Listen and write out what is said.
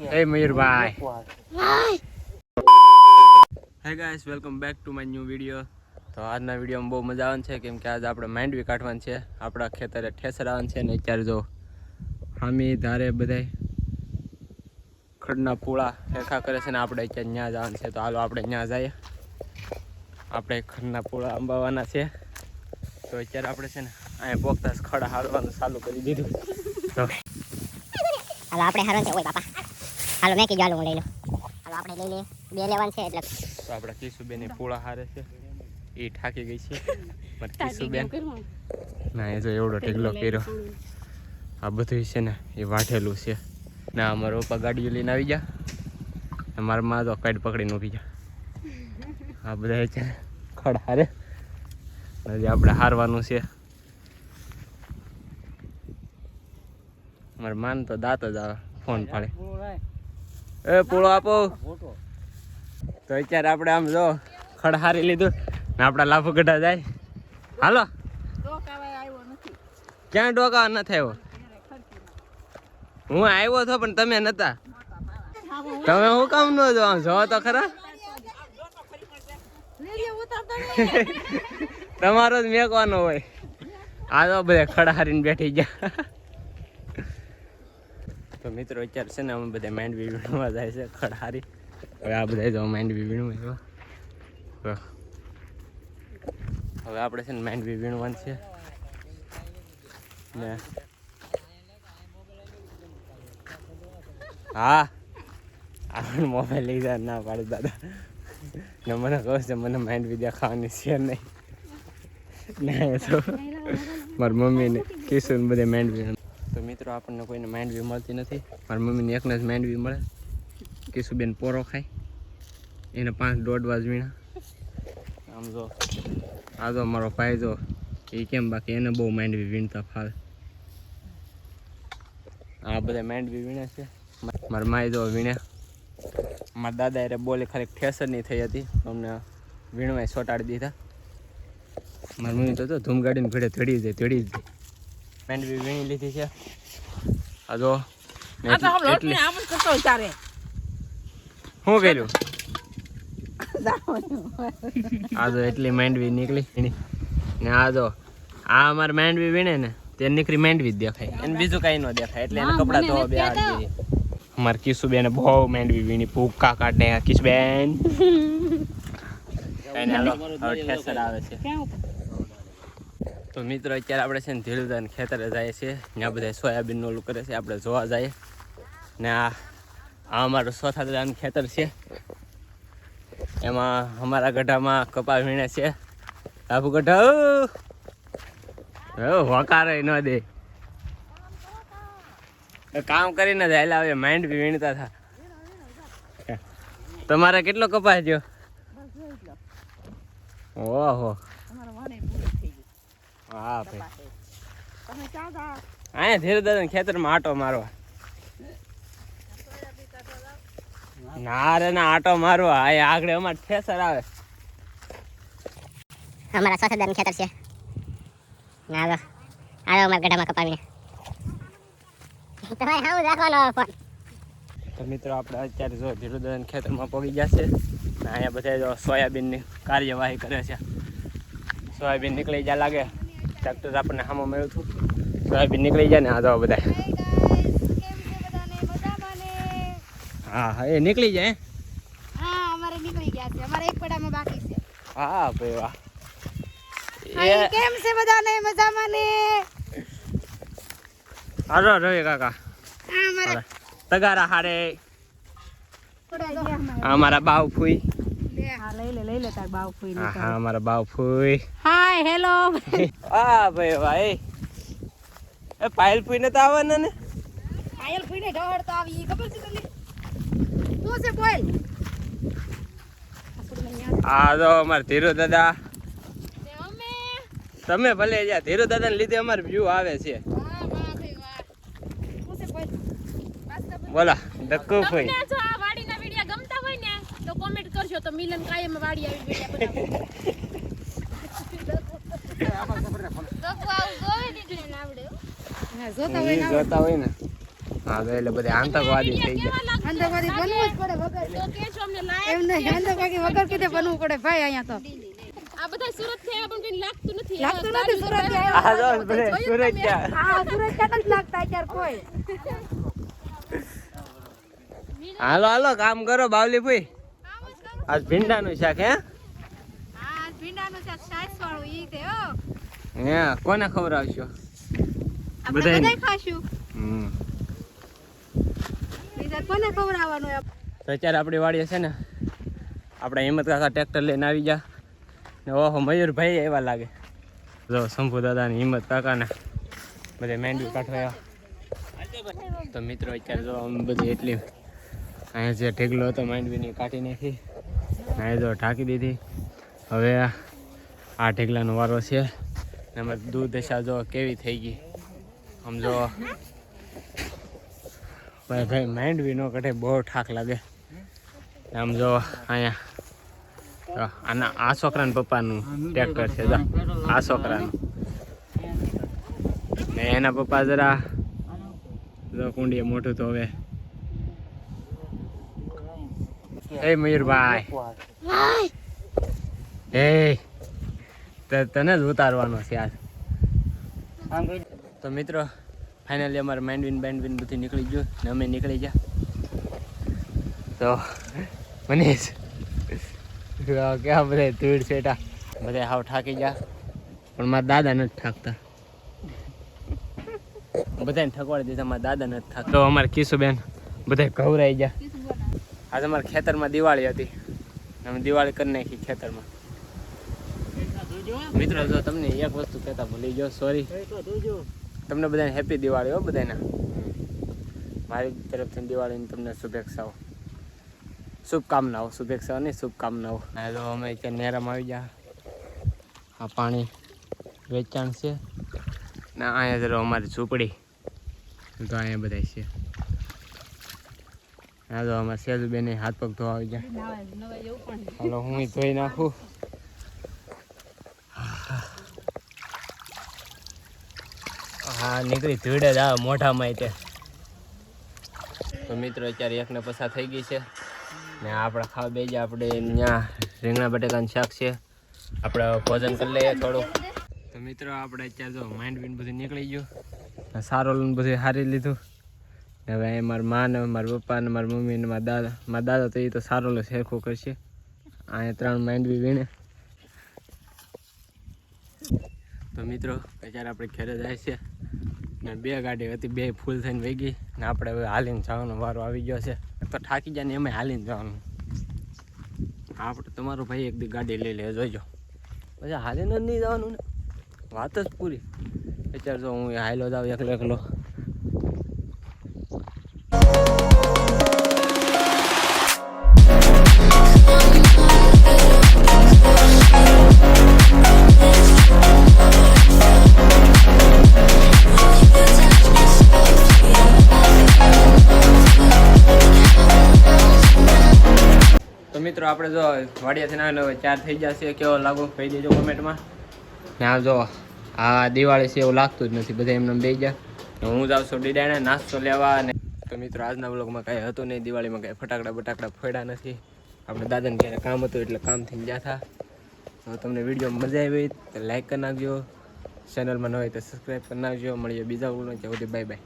A Mayurbhai hey guys welcome back to my new video તો આજના વિડીયોમાં બહુ મજા આવવાની છે કેમ કે આજે આપણે માંડવી કાઢવાની છે. આપણા ખેતરે ઠેસર આવવાનું છે ને અત્યારે જો હામી ધારે બધાય ખડના પૂળા હેખા કરે છે ને આપણે અત્યારે ત્યાં જવાનું છે. તો હાલો આપણે ત્યાં જઈએ. આપણે ખડના પૂળા અંબાવાના છે. તો અત્યારે આપણે છે ને અહીંયા પોખતા ખડા હાલવાનું ચાલુ કરી દીધું. તો હાલો આપણે હારવાનું છે. ઓય બાપા. હાલો મેં કીધું હાલો હું લઈ લઉં. હાલો આપણે લઈ લઈએ. બે લેવાનું છે એટલે તો આપણા કિશુબેન પોળા હારે છે. એ થાકી ગઈ છે. પણ કિશુબેન. ના એ જો એવડો ઢીગલો કર્યો. આ બધું છે ને એ વાઢેલું છે. ના અમારો પપ્પા ગાડીઓ લઈને આવી ગયા. ને મારા માં તો કાઢ પકડીને ઊભી ગયા. આ બધા છે ને ખડ હારે. હજી આપણે હારવાનું છે. મારા માન તો દાંત જ આવે ફોન પાડે. એ પૂળો આપો. તો અત્યારે આપણે આમ જો ખડ હારી લીધું ને આપણા લાફો ગઢા જાય. હાલો. ક્યાં ડોકા નથી આવ્યો હું આવ્યો છો પણ તમે નતા. તમે હું કામ ન જો? આમ જો તો ખરા. તમારો જ મેકવાનો હોય. આ તો બધા ખડા હારીને બેઠી ગયા. તો મિત્રો, અત્યારે છે ને અમે બધા માંડવી વીણવા જાય છે, ખડારી. હવે આ બધા જો માંડવી વીણવા આવ્યા હવે આપણે છે ને માંડવી વીણવાનું છે ને. હા. આપણે મોબાઈલ લઈ જાય, ના પાડે દાદા. ને મને કહું છે, મને માંડવી દેખાવાની છે નહીં. ના તો મારી મમ્મીને કિશોર બધે માંડવી મિત્રો, આપણને કોઈને માંડવી મળતી નથી. મારી મમ્મીને એકને જ માંડવી મળે. કિશુબેન પોરો ખાય. એને પાંચ દોઢ વાજ વીણા. આમ જો, આ જો મારો ભાઈ જો એ કેમ બાકી એને બહુ માંડવી વીણતા ફાવે. આ બધા માંડવી વીણે છે. મારા માય જો વીણ્યા મારા દાદા એ બોલે ખાલી ઠેસરની થઈ હતી. અમને વીણવાય સોટાડી દીધા. મારી મમ્મી તો જો ધૂમ ગાડીને ભીડે ધડી જાય ધડી જાય માંડવી વીણી લીધી છે. આ જો આ તો હમ લોટ ને આમ જ કરતો તારે. શું કર્યું? આ જો એટલી માંડવી નીકળી. ને આ જો આ અમાર માંડવી વીણે ને તે નીકળી માંડવી જ દેખાય. અને બીજું કઈ ન દેખાય એટલે એને કપડા ધોવા બે હાથ દીધી કિશુબેન બહુ માંડવી વીણી ભૂકા કાઢને કિશુબેન એને હવે ઠેસર આવે છે. તો મિત્રો અત્યારે આપણે છે ને ધીરુદાન ખેતરે જાય છે. ત્યાં બધા સોયાબીનનું ઓલું કરે છે આપણે જોવા જઈએ ને આ આ અમારું સોથાદાન ખેતર છે. એમાં અમારા ગઢામાં કપા વીણે છે. બાપુ ગઢા! વકારે ન દે. એ કામ કરીને જ હાલ્યા આવે માઇન્ડ બી વીણતા થા તમારે કેટલો કપાસ જો ઓહો. હા ભાઈ. અહીંયા ધીરે દાદા ખેતરમાં આટો મારવા. ના રે ના આટો મારવા. આ આગળ અમારે ઠેસર આવે. અમારા સોસદારનું ખેતર છે. ના હાલો. હાલો અમારા ગઢામાં કપાવીને. તમારે હાઉ રાખવાનો ફોન તો મિત્રો આપણે અત્યારે જો ધીરુદાન ખેતરમાં પગી ગયા છે. અહીંયા બધા જો સોયાબીનની કાર્યવાહી કરે છે. સોયાબીન નીકળી જ્યાં લાગે. ટ્રેક્ટર આપણને સામો મળ્યું હતું સોયાબીન નીકળી જાય ને આ જવા બધા. હા હા એ નીકળી જાય હા? અમારે નીકળી ગયા છે અમારે એક પડામાં બાકી છે હા ભાઈ વાહ. એ કેમ છે બધાને? મજામાં ને? હાલો રવિ કાકા. તગારા હારે અમારા બાવ ફૂઈ હા લઈ લે લઈ લે તાર બાવ ફૂઈ હા હા અમારા બાવ ફૂઈ હાય હેલો. હા ભાઈ ભાઈ. એ પાયલ ફૂઈ નતા આવવાના ને? પાયલ ફૂઈને ઢોળ તો આવી ખબર છે તમને શું છે બોલ? આ તો અમારે ધીરુ દાદા. ને તમે ભલે જ્યાં ધીરુ દાદાને લીધે અમારે વ્યૂ આવે છે. વાહ વાહ ભાઈ વાહ. શું છે બોલ? પાસ્તા બોલ. બોલા ડક્કુ ફૂઈ તમને જો આ વાડીના વિડિયા ગમતા હોય ને તો કરજો તો મિલન કાયમ વાડી આવી વિડિયા બનાવો ગપુ આવું ગોવે દીધું ને આવડે હો. હા, જોતા હોય ને આવડે. જોતા હોય ને. હા તો એટલે બધા આતંકવાદી થઈ ગયા. આતંકવાદી બનવું જ પડે વગર તો કે છો અમને લાયક એમ નહીં આતંકવાદી વગર કીધે બનવું પડે ભાઈ અહીંયા તો. આ બધા સુરતથી પણ કઈ લાગતું નથી. લાગતું નથી સુરત આ જો સુરત ગયા. આ સુરત ક્યાં નથી લાગતા અત્યારે કોઈ. હાલો હાલો કામ કરો બાવલી ભાઈ આજ ભીંડાનું શાક હે? ભીંડાનું શાક સાસ વાળું ઈ તે હો. હે કોને ખવડાવશો બધાય બધાય ખાશું હમ. બીજા કોને ખવડાવવાનું તો અત્યારે આપણી વાડીએ છે ને આપણે હિંમત કાકા ટ્રેક્ટર લઈને આવી જા ને ઓહો મયુરભાઈ એવા લાગે. જો શંભુ દાદાની હિંમત કાકાને. બધે મેંડવી કાઢવા તો મિત્રો અત્યારે જો આમ બધી એટલી અહીંયા જે ઢેગલો હતો માંડવીની કાઢી નાખી. અહીંયા જો ઢાંકી દીધી. હવે આ ઢેગલાનો વારો છે. ને દૂધ દશા જો કેવી થઈ ગઈ. આમ જો ભાઈ ભાઈ બી ન કઢે, બહુ ઠાક લાગે. આમ જો અહીંયા આના આ છોકરાના પપ્પાનું ટ્રેક્ટર છે, જો. આ છોકરાનું. ને એના પપ્પા જરા જો કુંડીએ મોટું તો હવે એ મયુરભાઈ એ તને જ ઉતારવાનો છે આજ તો મિત્રો ફાઇનલી અમારે માઇન્ડવિન બાઇન્ડવિન બધું નીકળી ગયું ને અમે નીકળી ગયા. તો મનીષ કેવા બધા ધૂળ છેટા. બધા હાવ ઠાકી ગયા. પણ મારા દાદા નથી ઠાકતા બધાને ઠકવાડી દીધા, મારા દાદા નથી ઠાકતા તો અમારે કિશુબેન બધા ઘવરાઈ ગયા. આજે અમારા ખેતરમાં દિવાળી હતી. અમે દિવાળી કરી નાખી ખેતરમાં. મિત્રો, જો તમને એક વસ્તુ કહેતા ભૂલી ગયો સોરી તમને બધાને હેપી દિવાળી હો બધાને મારી તરફથી દિવાળીની તમને શુભેચ્છાઓ. શુભકામનાઓ, શુભેચ્છાઓ નહીં શુભકામનાઓ. તો અમે ત્યાં નેરામાં આવી ગયા. આ પાણી વેચાણ છે. ને અહીંયા જરા અમારી ઝૂંપડી. તો અહીંયા બધા છે. હા, તો અમારે સેજુબેને હાથ પગ ધોવા આવી ગયા. હાલો, હું ધોઈ નાખું. હા, નીકળી ધીડે જ આવે મોઢામાં તે. તો મિત્રો, અત્યારે એકને પસાર થઈ ગઈ છે. ને આપણે ખાવા બે આપણે ત્યાં રીંગણા બટેકાનું શાક છે. આપણે ભોજન કરી લઈએ થોડું. તો મિત્રો, આપણે અત્યારે જો માઇન્ડ બીન બધું નીકળી ગયું. સારો લોન બધું હારી લીધું. ને હવે એ મારા મા ને, મારા પપ્પા ને, મારા મમ્મી ને, મારા દાદા મારા દાદા તો એ તો સારો લો શેરખો કરશે. અહીંયા ત્રણ માઇન્ડ બી વીણે. તો મિત્રો, અત્યારે આપણે ઘરે જાય છે. ને બે ગાડી હતી, બે ફૂલ થઈને વહી ગઈ. ને આપણે હવે હાલીને જવાનો વારો આવી ગયો છે. તો થાકી જાય ને એમાં હાલીને જવાનું. આપણે, તમારો ભાઈ એક દી ગાડી લઈ લે જોઈજો પછી હાલીને જ નહીં જવાનું ને. વાત જ પૂરી. અત્યારે જો હું હાલો જાઉં એકલો એકલો. મિત્રો, આપણે જો વાડિયાથી ના ચાર થઈ જશે કેવો લાગુ? કહી દેજો કોમેન્ટમાં. ને જો, આ દિવાળી છે એવું લાગતું જ નથી. બધા એમને બે ગયા. હું જાઉં છું ડીડાને નાસ્તો લેવા અને તો મિત્રો, આજના બ્લોગમાં કાંઈ હતું નહીં. દિવાળીમાં કાંઈ ફટાકડા બટાકડા ફોડ્યા નથી. આપણે દાદાને ક્યારે કામ હતું એટલે કામ થઈને ગયા હતા. તો તમને વીડિયો મજા આવી તો લાઈક કરી નાખજો. ચેનલમાં ન હોય તો સબસ્ક્રાઈબ કરી નાખજો. મળીએ બીજા બ્લોગ ત્યાં સુધી બાય બાય